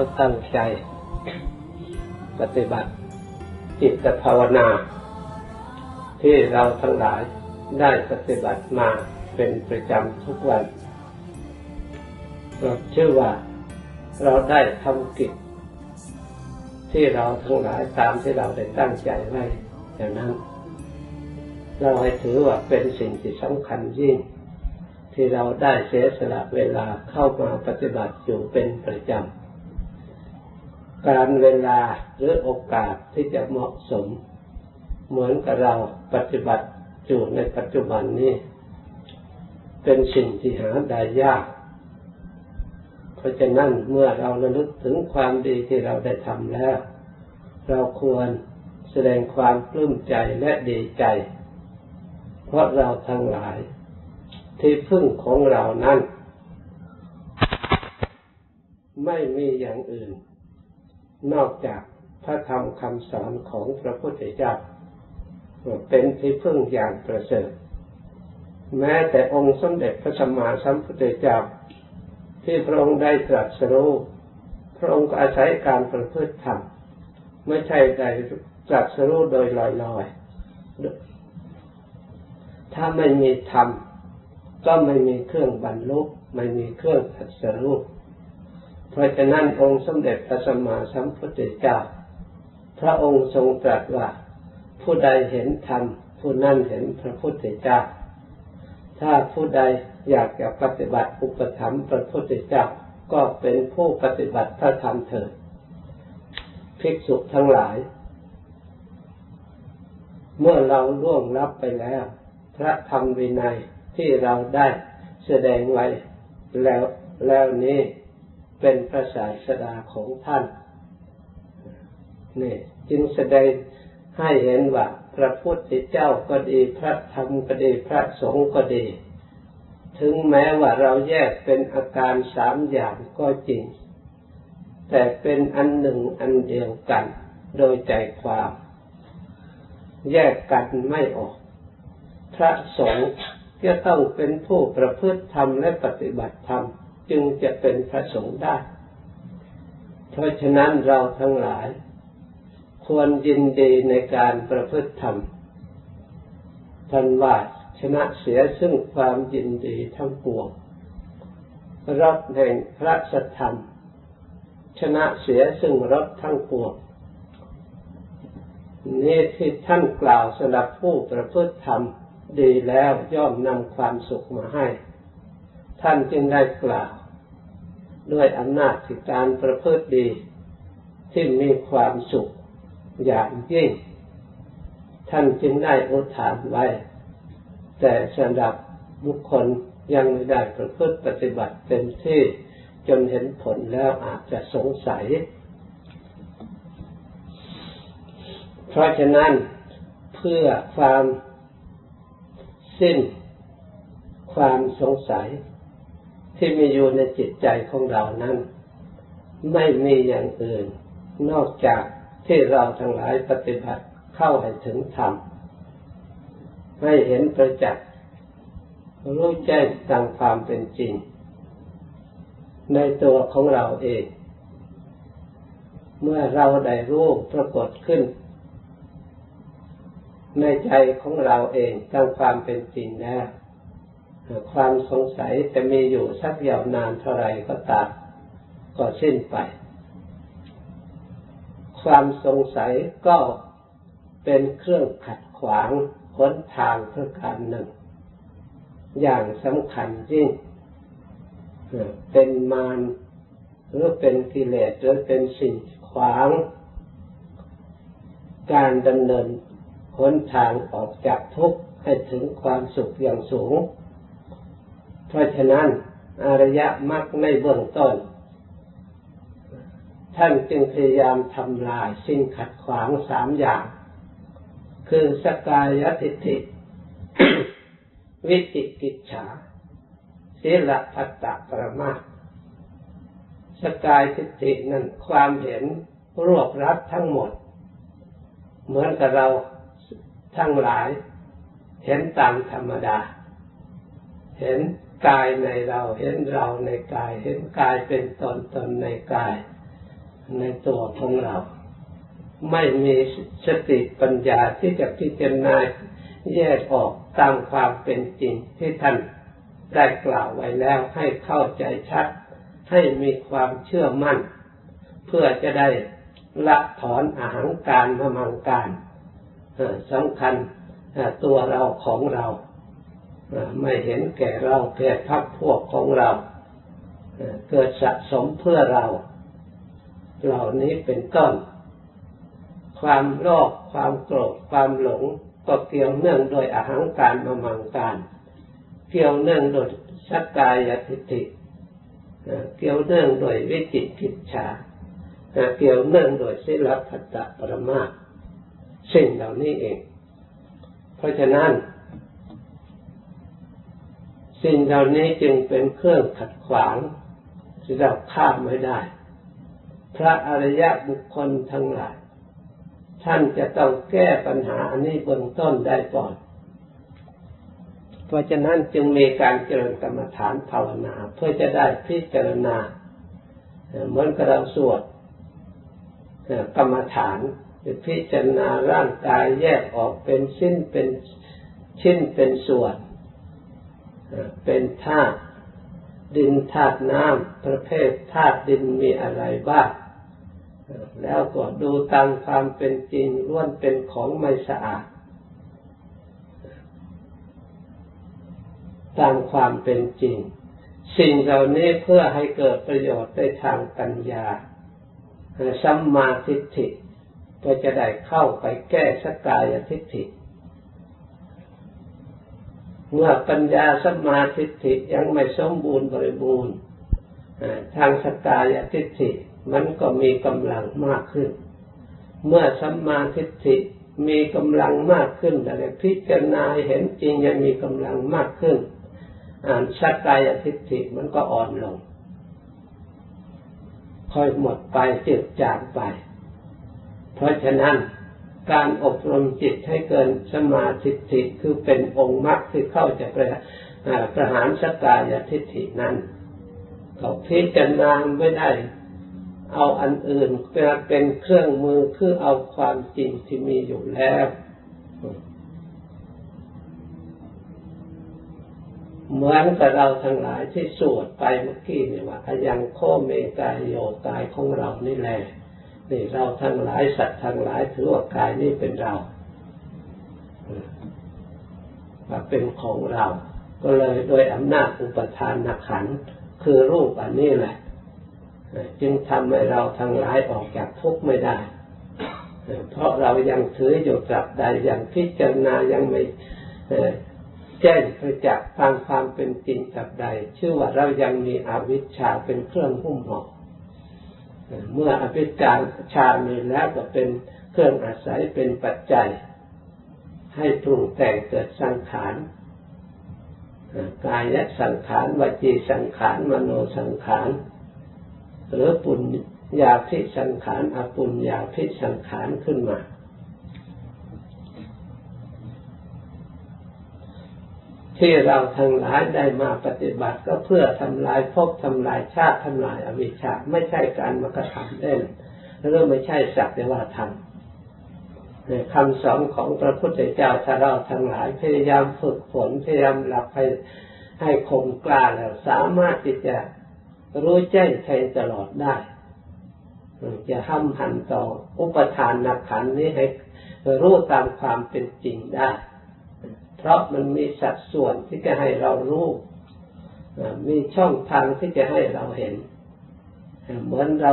แล้วตั้งใจ ปฏิบัติจิตภาวนา ที่เราทั้งหลายได้ปฏิบัติมาเป็นประจำทุกวันเราเชื่อว่าเราได้ทำกิจที่เราทั้งหลายตามที่เราได้ตั้งใจไว้อย่างนั้น เราให้ถือว่าเป็นสิ่งที่สำคัญยิ่ง ที่เราได้เสียสละเวลาเข้ามาปฏิบัติอยู่เป็นประจำ การเวลาหรือโอกาสที่จะเหมาะสม เหมือนกับเราปฏิบัติอยู่ในปัจจุบันนี้ เป็นสิ่งที่หาได้ยาก เพราะฉะนั้นเมื่อเราระลึกถึงความดีที่เราได้ทำแล้ว เราควรแสดงความปลื้มใจและดีใจ เพราะเราทั้งหลาย ที่พึ่งของเรานั้น ไม่มีอย่างอื่น นอกจากพระธรรมคำสอนของพระพุทธเจ้าเป็นที่พึ่งอย่างประเสริฐ แม้แต่องค์สมเด็จพระสัมมาสัมพุทธเจ้าที่พระองค์ได้ตรัสรู้พระองค์ก็อาศัยการประพฤติธรรมไม่ใช่ได้ตรัสรู้โดยลอยๆ ถ้าไม่มีธรรมก็ไม่มีเครื่องบรรลุไม่มีเครื่องตรัสรู้ เพราะฉะนั้นองค์สมเด็จพระสัมมาสัมพุทธเจ้า พระองค์ทรงตรัสว่า ผู้ใดเห็นธรรมผู้นั้นเห็นพระพุทธเจ้า ถ้าผู้ใดอยากจะปฏิบัติอุปถัมภ์พระพุทธเจ้าก็เป็นผู้ปฏิบัติพระธรรมเถิดภิกษุทั้งหลาย เมื่อเราล่วงลับไปแล้ว พระธรรมวินัยที่เราได้แสดงไว้แล้วแล้วนี้ เป็นพระศาสดาของท่านนี่จึงแสดงให้เห็นว่าพระพุทธเจ้าก็ดีพระธรรมก็ดีพระสงฆ์ก็ดี ถึงแม้ว่าเราแยกเป็นอาการสามอย่างก็จริง แต่เป็นอันหนึ่งอันเดียวกัน โดยใจความ แยกกันไม่ออก พระสงฆ์จะต้องเป็นผู้ประพฤติธรรมและปฏิบัติธรรม จึงจะเป็นพระสงฆ์ได้ เพราะฉะนั้นเราทั้งหลาย ควรยินดีในการประพฤติธรรมท่านว่าชนะเสียซึ่งความยินดีทั้งปวงรถแห่งพระสัทธรรม ชนะเสียซึ่งรถทั้งปวงนี่ที่ท่านกล่าวสำหรับผู้ประพฤติธรรมดีแล้วย่อมนำความสุขมาให้ ท่านจึงได้กล่าว ด้วยอำนาจที่การประพฤติดีที่มีความสุขอย่างยิ่ง ท่านจึงได้อุทานไว้ แต่สำหรับบุคคลยังไม่ได้ประพฤติปฏิบัติเต็มที่จนเห็นผลแล้วอาจจะสงสัย เพราะฉะนั้นเพื่อความสิ้นความสงสัย ที่มีอยู่ในจิตใจของเรานั้น ไม่มีอย่างอื่น นอกจากที่เราทั้งหลายปฏิบัติเข้าให้ถึงธรรมให้เห็นประจักษ์รู้แจ้งตามความเป็นจริง ในตัวของเราเอง เมื่อเราได้รู้ปรากฏขึ้น ในใจของเราเองตามความเป็นจริงแล้ว ความสงสัยจะมีอยู่สักยาวนานเท่าไรก็ตามก็สิ้นไป ความสงสัยก็เป็นเครื่องขัดขวางหนทางประการหนึ่ง อย่างสำคัญยิ่งเป็นมารหรือเป็นกิเลสหรือเป็นสิ่งขวาง การดำเนินหนทางออกจากทุกข์ให้ถึงความสุขอย่างสูง เพราะฉะนั้นอริยมรรคในเบื้องต้น ท่านจึงพยายามทำลายสิ่งขัดขวางสามอย่าง คือสกายติทิวิจิกิจฉาศีลพัตตปรมาสกายทิฏฐินั้นความเห็นรวบรัดทั้งหมด เหมือนกับเราทั้งหลาย เห็นตามธรรมดา เห็น กายในเราเห็นเราในกาย เห็นกายเป็นตนตนในกาย ในตัวของเรา ไม่มีสติปัญญาที่จะพิจารณาแยกออกตามความเป็นจริงที่ท่านได้กล่าวไว้แล้วให้เข้าใจชัด ให้มีความเชื่อมั่น เพื่อจะได้ละถอนอาหางการมมังการสำคัญตัวเราของเรา ไม่เห็นแก่เราแก่พักพวกของเรา เกิดสะสมเพื่อเรา เหล่านี้เป็นต้น ความโลภความโกรธความหลงก็เกี่ยวเนื่องโดยอาหางการมมังการ เกี่ยวเนื่องโดยสักกายทิฏฐิเกี่ยวเนื่องโดยวิจิกิจฉาเกี่ยวเนื่องโดยสิลพัตตปรมาสิ่งเหล่านี้เอง เพราะฉะนั้น สิ่งเหล่านี้จึงเป็นเครื่องขัดขวางที่เราข้ามไม่ได้ พระอริยบุคคลทั้งหลาย ท่านจะต้องแก้ปัญหาอันนี้เบื้องต้นได้ก่อน เพราะฉะนั้นจึงมีการเจริญกรรมฐานภาวนา เพื่อจะได้พิจารณาเหมือนกับเราสวดกรรมฐานจะพิจารณาร่างกายแยกออกเป็นชิ้นเป็นชิ้นเป็นส่วน เป็นธาตุดินธาตุน้ำประเภทธาตุดินมีอะไรบ้างแล้วก็ดูตามความเป็นจริงล้วนเป็นของไม่สะอาด ตามความเป็นจริง สิ่งเหล่านี้เพื่อให้เกิดประโยชน์ในทางปัญญาสัมมาทิฏฐิก็จะได้เข้าไปแก้สกายทิฏฐิ เมื่อปัญญาสมาทิฏฐิยังไม่สมบูรณ์บริบูรณ์ทางสกายทิฏฐิมันก็มีกำลังมากขึ้น เมื่อสัมมาทิฏฐิมีกำลังมากขึ้นแต่พิจารณาเห็นจริงยังมีกำลังมากขึ้นอ่านสกายทิฏฐิมันก็อ่อนลงค่อยหมดไปเจืดจางไป เพราะฉะนั้น การอบรมจิตให้เกินสมาธิิคือเป็นองค์มรรคที่เข้าจะประประหารสกายทิฏฐินั้นเขาพิจารณาไม่ได้ เอาอันอื่นเป็นเครื่องมือคือเอาความจริงที่มีอยู่แล้วเหมือนกับเราทั้งหลายที่สวดไปเมื่อกี้เนี่ยว่ายังโคเมกายโยกายของเรานี่แหละ นี่เราทั้งหลายสัตว์ทั้งหลายถือว่ากายนี้เป็นเราว่าเป็นของเรา ก็เลยโดยอำนาจอุปทานนักขันคือรูปอันนี้แหละ จึงทำให้เราทั้งหลายออกจากทุกข์ไม่ได้ เพราะเรายังถืออยู่ตราบใดยังพิจารณายังไม่แจ้งประจักษ์ตามความเป็นจริงกับใด ชื่อว่าเรายังมีอวิชชาเป็นเครื่องหุ้มห่อ เมื่ออภิจารชามีแล้วก็เป็นเครื่องอาศัยเป็นปัจจัย ให้ปรุงแต่งเกิดสังขารกายและสังขารวจีสังขารมโนสังขารหรือปุญญาพิสังขารอปุญญาพิสังขารขึ้นมา ที่เราทั้งหลายได้มาปฏิบัติก็เพื่อทำลายภพทำลายชาติทำลายอวิชชาไม่ใช่การมากระทำเล่นแล้วก็ไม่ใช่สักแต่ว่าทำคำสอนของพระพุทธเจ้าถ้าเราทั้งหลายพยายามฝึกฝนพยายามหลับให้ให้คมกล้าแล้วสามารถที่จะรู้แจ้งแทงตลอดได้จะห้ามหันต่ออุปทานนักขันนี้ให้รู้ตามความเป็นจริงได้ เพราะมันมีสัดส่วนที่จะให้เรารู้ มีช่องทางที่จะให้เราเห็น เหมือนเรา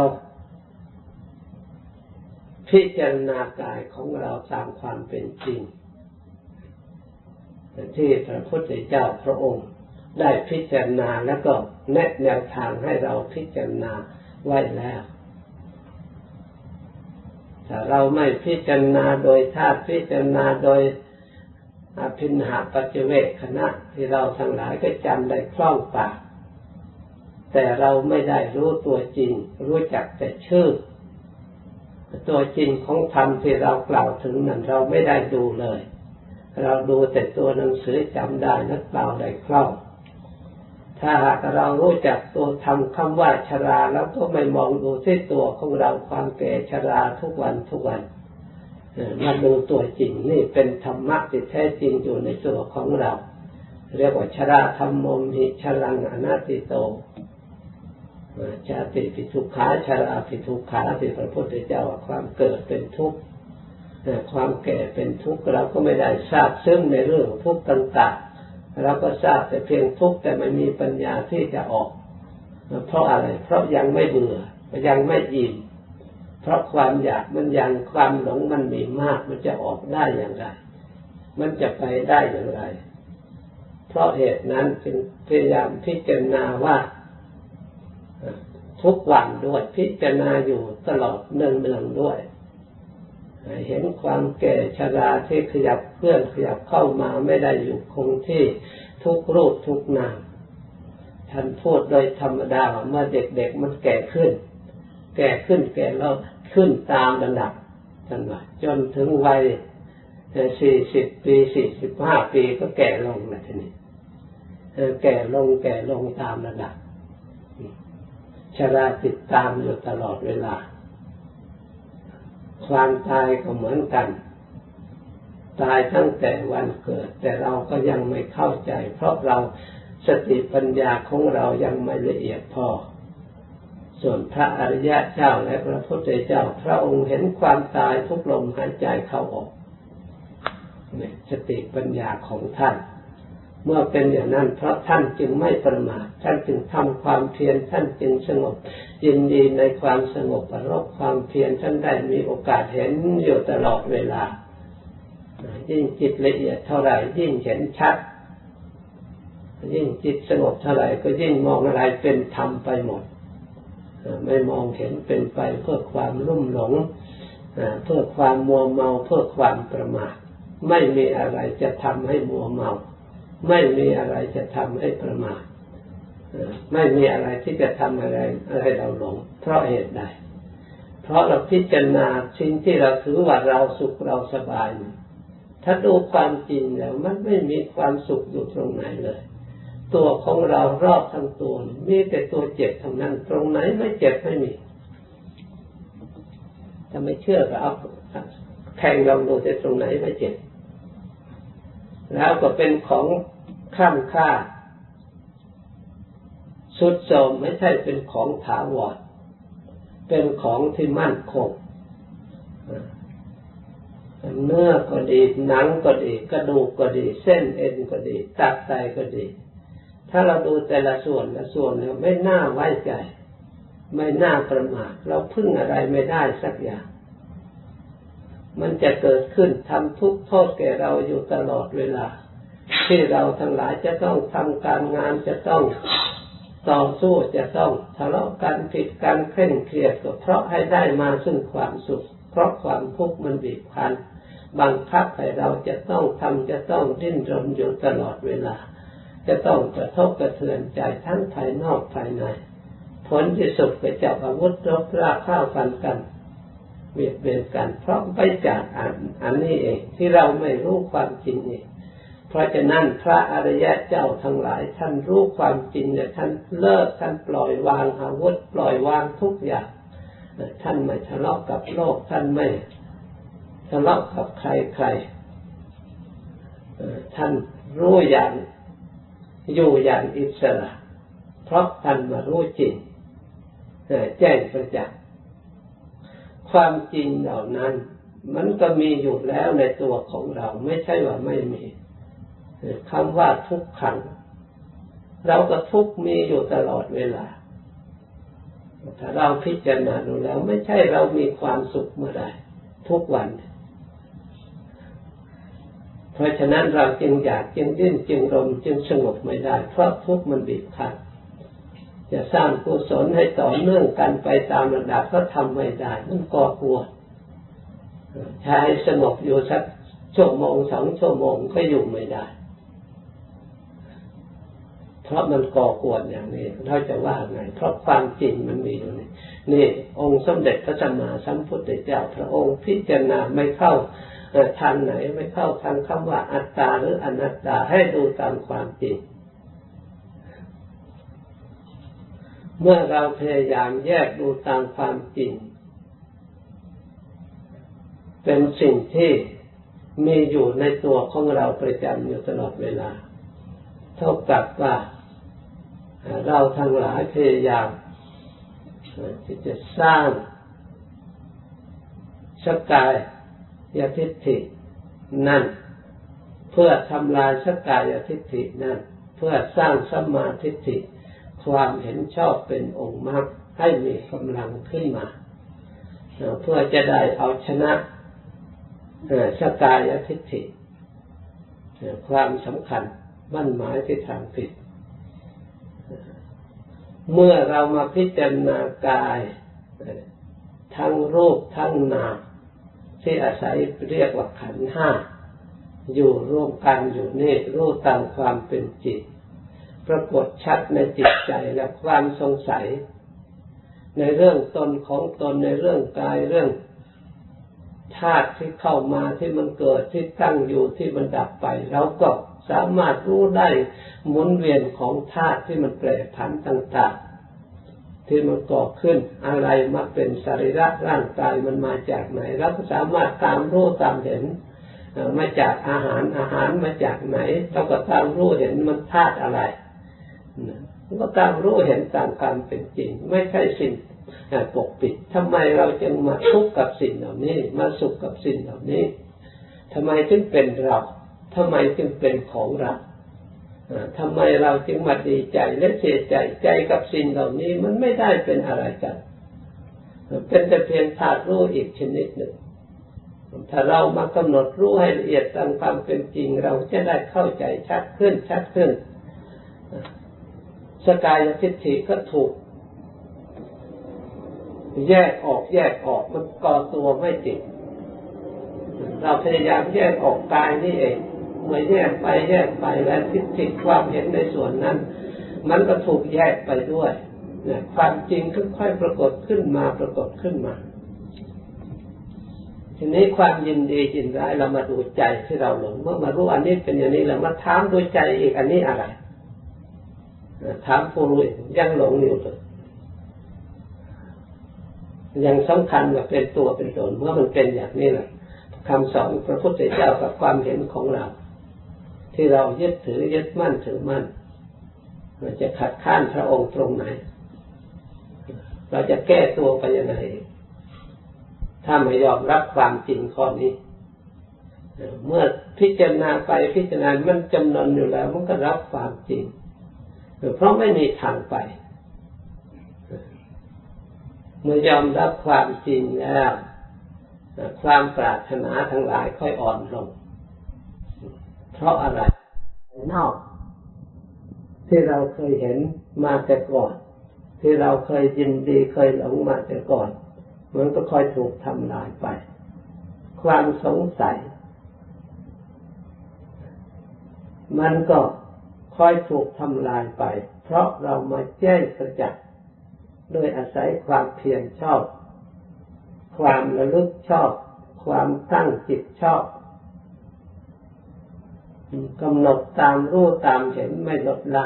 พิจารณากายของเราตามความเป็นจริงที่พระพุทธเจ้าพระองค์ ได้พิจารณาแล้วก็แนะแนวทางให้เราพิจารณาไว้แล้วถ้าเราไม่พิจารณาโดยธาตุพิจารณาโดย อภินหาปัจเวกคณะที่เราทั้งหลายก็จำได้คล่องปากแต่เราไม่ได้รู้ตัวจริง รู้จักแต่ชื่อ ตัวจริงของธรรมที่เรากล่าวถึงนั้นเราไม่ได้ดูเลย เราดูแต่ตัวหนังสือจำได้นักเปล่าได้คล่องถ้าหากเรารู้จักตัวทำคำว่าชรา แล้วก็ไม่มองดูที่ตัวของเราความแก่ชราทุกวันทุกวัน มาดูตัวจริงนี่เป็นธรรมะที่แท้จริงอยู่ในตัวของเรา เรียกว่าชราธรรมมหิชลังอนัตติโตชาติปิทุกขาชาราปิทุกขาที่พระพุทธเจ้าความเกิดเป็นทุกข์ความแก่เป็นทุกข์เราก็ไม่ได้ทราบซึ่งในเรื่องทุกข์ต่างๆเราก็ทราบแต่เพียงทุกข์แต่ไม่มีปัญญาที่จะออก เพราะอะไร เพราะยังไม่เบื่อยังไม่อิ่ม เพราะความอยากมันยังความหลงมันมีมาก มันจะออกได้อย่างไร มันจะไปได้อย่างไร เพราะเหตุนั้นจึงพยายามพิจารณาว่าทุกวันด้วยพิจารณาอยู่ตลอดเนืองๆด้วย เห็นความแก่ชราที่ขยับเคลื่อนขยับเข้ามาไม่ได้อยู่คงที่ทุกรูปทุกนามท่านพูดโดยธรรมดาเมื่อเด็กๆมันแก่ขึ้น แก่ขึ้นแก่แล้ว ขึ้นตามระดับท่านว่าจนถึงวัยสี่สิบปีสี่สิบห้าปีก็แก่ลงนะทีนี้แก่ลงแก่ลงตามระดับชราติดตามอยู่ตลอดเวลา ความตายก็เหมือนกัน ตายตั้งแต่วันเกิด แต่เราก็ยังไม่เข้าใจ เพราะเราสติปัญญาของเรายังไม่ละเอียดพอ ส่วนพระอริยะเจ้าและพระพุทธเจ้า พระองค์เห็นความตายทุกลมหายใจเข้าออกสติปัญญาของท่าน เมื่อเป็นอย่างนั้นเพราะท่านจึงไม่ประมาทท่านจึงทำความเพียรท่านจึงสงบยินดีในความสงบประรบความเพียรท่านได้มีโอกาสเห็นอยู่ตลอดเวลา ยิ่งจิตละเอียดเท่าไหร่ยิ่งเห็นชัด ยิ่งจิตสงบเท่าไหร่ก็ยิ่งมองอะไรเป็นธรรมไปหมด ไม่มองเห็นเป็นไปเพื่อความรุ่มหลงเพื่อความมัวเมาเพื่อความประมาทไม่มีอะไรจะทำให้มัวเมา ไม่มีอะไรจะทำให้ประมาทไม่มีอะไรที่จะทำอะไรอะไรเราหลง เพราะเหตุใด เพราะเราพิจารณาสิ่งที่เราถือว่าเราสุขเราสบาย ถ้าดูความจริงแล้วมันไม่มีความสุขอยู่ตรงไหนเลย ตัวของเรารอบทั้งตัวมีแต่ตัวเจ็บทั้งนั้น ตรงไหนไม่เจ็บไม่มีถ้าไม่เชื่อก็เอาแข่งลองดูแต่ตรงไหนไม่เจ็บ แล้วก็เป็นของข้ามค่า สุดโสมไม่ใช่เป็นของถาวรเป็นของที่มั่นคงเนื้อก็ดี หนังก็ดี กระดูกก็ดี เส้นเอ็นก็ดี ตับไตก็ดี ถ้าเราดูแต่ละส่วนละส่วนแล้วไม่น่าไว้ใจ ไม่น่าประมาทเราพึ่งอะไรไม่ได้สักอย่าง มันจะเกิดขึ้นทำทุกโทษแก่เราอยู่ตลอดเวลา ที่เราทั้งหลายจะต้องทำการงานจะต้องต่อสู้จะต้องทะเลาะกันผิดกันเคร่งเครียดก็เพราะให้ได้มาซึ่งความสุข เพราะความทุกข์มันบีบคั้นบังคับให้เราจะต้องทำจะต้องดิ้นรนอยู่ตลอดเวลา จะต้องกระทบกระเทือนใจทั้งภายนอกภายใน ผลที่สุดก็จะอาวุธรบราข้าวฟันกันเบียดเบียนกัน เพราะไปจากอันอันนี้เองที่เราไม่รู้ความจริงเองเพราะฉะนั้นพระอริยะเจ้าทั้งหลายท่านรู้ความจริงเนี่ยท่านเลิกท่านปล่อยวางอาวุธปล่อยวางทุกอย่างท่านไม่ทะเลาะกับโลกท่านไม่ทะเลาะกับใครใครท่านรู้อย่าง อยู่อย่างอิสระเพราะท่านมารู้จริงแจ้งประจักษ์ความจริงเหล่านั้น มันก็มีอยู่แล้วในตัวของเราไม่ใช่ว่าไม่มีคำว่าทุกขัง เราก็ทุกมีอยู่ตลอดเวลาถ้าเราพิจารณาดูแล้ว ไม่ใช่เรามีความสุขเมื่อใดทุกวันเพราะฉะนั้นเราจึงอยากจึงดิ้นจึงรมจึงสงบไม่ได้ เพราะทุกมันบีบคั้นจะสร้างกุศลให้ต่อเนื่องกันไปตามระดับก็ทำไม่ได้มันก่อกลัวใช้สงบอยู่สักชั่วโมงสองชั่วโมงก็อยู่ไม่ได้ เพราะมันก่อกวนอย่างนี้เราจะว่าไง เพราะความจริงมันมีอยู่นี่นี่ องค์สมเด็จพระสัมมาสัมพุทธเจ้าพระองค์พิจารณาไม่เข้า ทางไหนไม่เข้าทางคำว่าอัตตาหรืออนัตตาให้ดูตามความจริง เมื่อเราพยายามแยกดูตามความจริง เป็นสิ่งที่มีอยู่ในตัวของเราประจำอยู่ตลอดเวลา เท่ากับว่าเราทั้งหลายพยายามที่จะสร้างสกาย ยทิฏฐินั่น เพื่อทำลายสกายทิฏฐินั่น เพื่อสร้างสมาธิฏฐิ ความเห็นชอบเป็นองค์มรรคให้มีกำลังขึ้นมา เพื่อจะได้เอาชนะสกายทิฏฐิความสำคัญมั่นหมายที่ทางผิด เมื่อเรามาพิจารณากาย ทั้งรูปทั้งนาม ที่อาศัยเรียกว่าขันห้าอยู่ร่วมกันอยู่นี่รู้ตามความเป็นจิตปรากฏชัดในจิตใจและความสงสัย ในเรื่องตนของตนในเรื่องกายเรื่องธาตุที่เข้ามาที่มันเกิดที่ตั้งอยู่ที่มันดับไปเราก็สามารถรู้ได้หมุนเวียนของธาตุที่มันแปรผันต่างๆ ที่มันก่อขึ้นอะไรมาเป็นสรีระร่างกายมันมาจากไหนเราก็สามารถตามรู้ตามเห็นมาจากอาหารอาหารมาจากไหนเราก็ตามรู้เห็นมันธาตุอะไรก็ตามรู้เห็นตามความเป็นจริง ไม่ใช่สิ่งปกปิดทำไมเราจึงมาทุกข์กับสิ่งเหล่านี้ มาสุขกับสิ่งเหล่านี้ทำไมจึงเป็นเราทำไมจึงเป็นของเรา ทำไมเราจึงมาดีใจและเสียใจใจกับสิ่งเหล่านี้มันไม่ได้เป็นอะไรกัน เป็นแต่เพียงธาตุรู้อีกชนิดหนึ่ง ถ้าเรามากำหนดรู้ให้ละเอียดตามความเป็นจริง เราจะได้เข้าใจชัดขึ้นชัดขึ้น สกายทิฏฐิก็ถูก แยกออกแยกออกมันก่อตัวไม่ติดเราพยายามแยกออกกายนี่เอง มื่อแยกไปแยกไปแล้วทิฏฐิความเห็นในส่วนนั้น มันก็ถูกแยกไปด้วยเนี่ยความจริงค่อยๆปรากฏขึ้นมาปรากฏขึ้นมา ทีนี้ความยินดียินร้ายเรามาดูใจที่เราหลงเมื่อมารู้อันนี้เป็นอย่างนี้แล้วมาถามดูใจอีกอันนี้อะไรถามผู้รู้ยังหลงอยู่เลยยังสำคัญว่าเป็นตัวเป็นตนเมื่อมันเป็นอย่างนี้แหละคำสอนพระพุทธเจ้ากับความเห็นของเรา ที่เรายึดถือยึดมั่นถือมั่นเราจะขัดข้านพระองค์ตรงไหน เราจะแก้ตัวไปยังไงถ้าไม่ยอมรับความจริงข้อนี้ เมื่อพิจารณาไปพิจารณา มันจำนนอยู่แล้ว มันก็รับความจริงเพราะไม่มีทางไป เมื่อยอมรับความจริงแล้ว ความปรารถนาทั้งหลายค่อยอ่อนลง เพราะอะไรนอกที่เราเคยเห็นมาแต่ก่อน ที่เราเคยยินดีเคยหลงมาแต่ก่อนมันก็ค่อยถูกทำลายไป ความสงสัย มันก็ค่อยถูกทำลายไป เพราะเรามาแจ้งประจักษ์โดยอาศัยความเพียรชอบ ความระลึกชอบ ความตั้งจิตชอบ กำหนดตามรู้ตามเห็นไม่ลดละ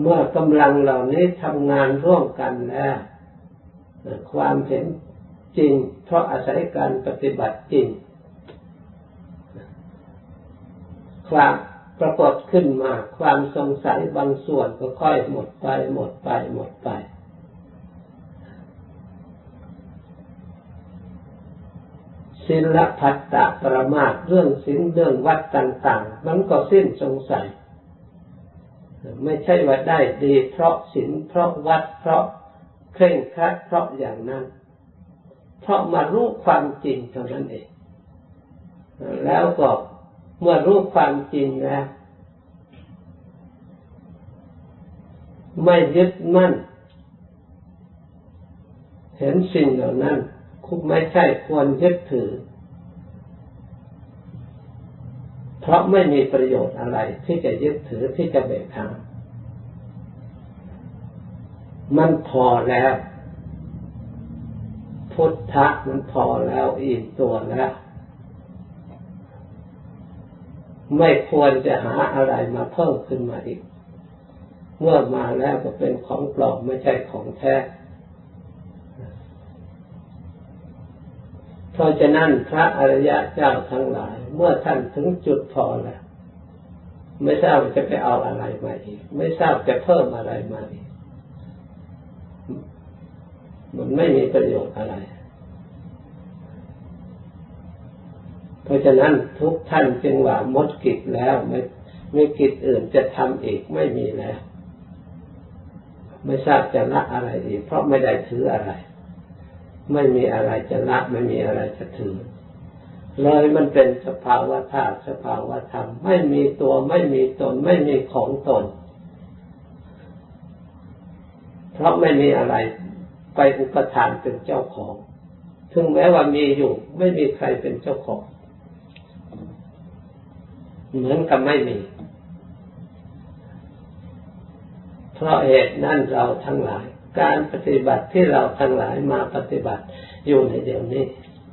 เมื่อกำลังเหล่านี้ทำงานร่วมกันแล้วความเห็นจริง เพราะอาศัยการปฏิบัติจริง ความปรากฏขึ้นมา ความสงสัยบางส่วนก็ค่อยหมดไปหมดไปหมดไป ศิลพัตตปรมาทเรื่องสินเรื่องวัดต่างๆ มันก็สิ้นสงสัย ไม่ใช่ว่าได้ดีเพราะสินเพราะวัดเพราะเคร่งครัดเพราะอย่างนั้น เพราะมารู้ความจริงเท่านั้นเอง แล้วก็เมื่อรู้ความจริงแล้วไม่ยึดมั่น เห็นสิ่งเหล่านั้น ไม่ใช่ควรยึดถือ เพราะไม่มีประโยชน์อะไร ที่จะยึดถือที่จะเบกทางมันพอแล้ว พุทธะมันพอแล้วอิ่มตัวแล้ว ไม่ควรจะหาอะไรมาเพิ่มขึ้นมาอีก เมื่อมาแล้วก็เป็นของปลอมไม่ใช่ของแท้ เพ ราะฉะนั้นพระอริยะเจ้าทั้งหลาย เมื่อท่านถึงจุดพอแล้ว ไม่ทราบจะไปเอาอะไรมาอีก ไม่ทราบจะเพิ่มอะไรมาอีกมันไม่มีประโยชน์อะไร เพราะฉะนั้นทุกท่านจึงว่าหมดกิจแล้วไม่ไมีกิจอื่นจะทำอีกไม่มีแล้ว ไม่ทราบจะละอะไรอีก เพราะไม่ได้ถืออะไร ไม่มีอะไรจะละไม่มีอะไรจะถือเลยมันเป็นสภาวะธาตุสภาวะธรรม ไม่มีตัวไม่มีตน ไม่มีของตน เพราะไม่มีอะไรไปอุปทานเป็นเจ้าของ ถึงแม้ว่ามีอยู่ ไม่มีใครเป็นเจ้าของ เหมือนกับไม่มี เพราะเหตุนั้นเราทั้งหลาย การปฏิบัติที่เราทั้งหลายมาปฏิบัติอยู่ในเดี๋ยวนี้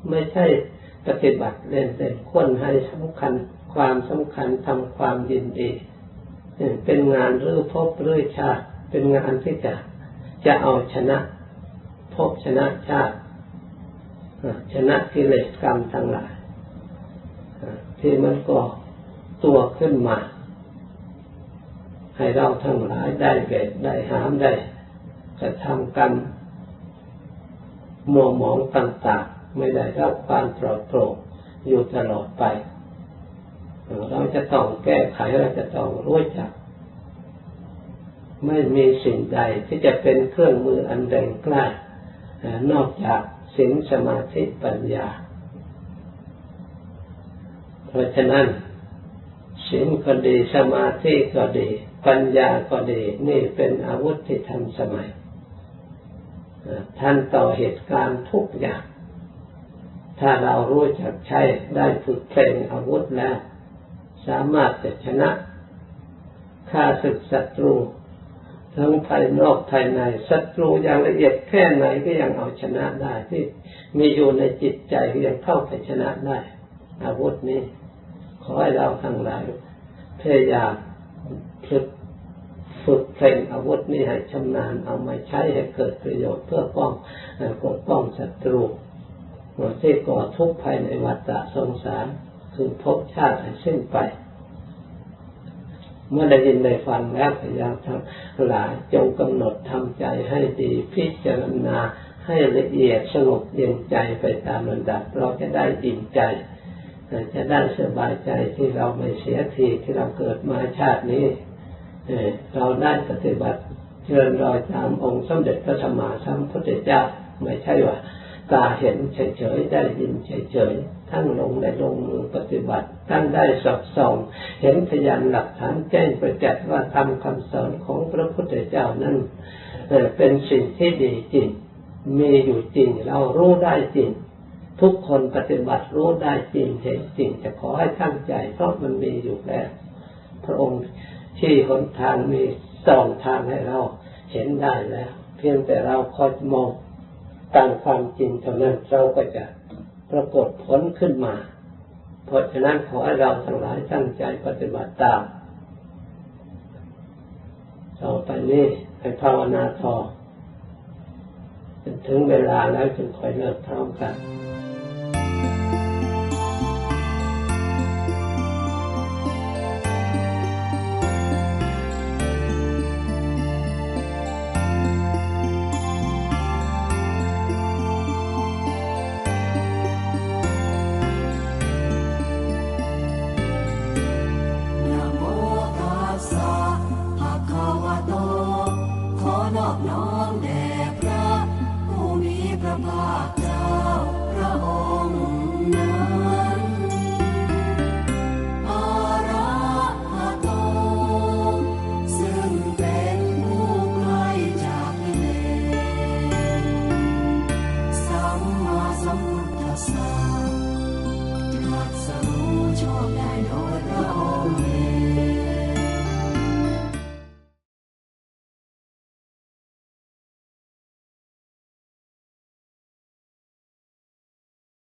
ไม่ใช่ปฏิบัติเล่นๆควรให้สำคัญความสำคัญทำความยินดีเป็นงานรื้อพบรื้อชาติ เป็นงานที่จะจะเอาชนะ พบชนะชาติชนะกิเลสกรรมทั้งหลายที่มันก็ตัวขึ้นมา ให้เราทั้งหลายได้เบ็ดได้หามได้ กระทำกรรมมัวหมองต่างๆ ไม่ได้รับความปลอดโปร่งอยู่ตลอดไป เราจะต้องแก้ไขเราจะต้องรู้จัก ไม่มีสิ่งใดที่จะเป็นเครื่องมืออันแรงกล้านอกจากศีลสมาธิปัญญา เพราะฉะนั้นศีลก็ดีสมาธิก็ดี ปัญญาก็ดี นี่เป็นอาวุธที่ทันสมัย ท่านต่อเหตุการณ์ทุกอย่าง ถ้าเรารู้จักใช้ได้ฝึกเพลงอาวุธแล้ว สามารถจะชนะฆ่าศึกศัตรู ทั้งภายนอกภายในศัตรูอย่างละเอียดแค่ไหนก็ยังเอาชนะได้ที่มีอยู่ในจิตใจก็ยังเข้าไปชนะได้ อาวุธนี้ ขอให้เราทั้งหลายพยายามฝึก ฝึกเพลงอาวุธนี้ให้ชำนาญเอามาใช้ให้เกิดประโยชน์เพื่อป้องปกป้องศัตรูที่ก่อทุกข์ภายในวัฏสงสารคือภพชาติให้สิ้นไป เมื่อได้ยินได้ฟังแล้วพยายามทั้งหลายจงกำหนดทำใจให้ดีพิจารณาให้ละเอียดสงบเย็นใจไปตามลำดับเราจะได้อิ่มใจจะได้สบายใจที่เราไม่เสียทีที่เราเกิดมาชาตินี้ เราได้ปฏิบัติเชิญรอยตามองค์สมเด็จพระสัมมาสัมพุทธเจ้าไม่ใช่ว่าตาเห็นเฉยๆได้ยินเฉยๆทั้งลงได้ลงมือปฏิบัติทั้งได้สอบส่อง เห็นพยานหลักฐานแจ้งประจักษ์ว่าทำคำสอนของพระพุทธเจ้านั้นเป็นสิ่งที่ดีจริง มีอยู่จริงเรารู้ได้จริง ทุกคนปฏิบัติรู้ได้จริงเห็นจริงจะขอให้ตั้งใจเพราะมันมีอยู่แล้ว พระองค์ ที่หนทางมีส่องทางให้เราเห็นได้แล้ว เพียงแต่เราคอยมองตามความจริงเท่านั้นเราก็จะปรากฏผลขึ้นมา เพราะฉะนั้นขอให้เราทั้งหลายตั้งใจปฏิบัติตามต่อไปนี้ให้ภาวนาทอจนถึงเวลาแล้วจึงคอยเลิกพร้อมกัน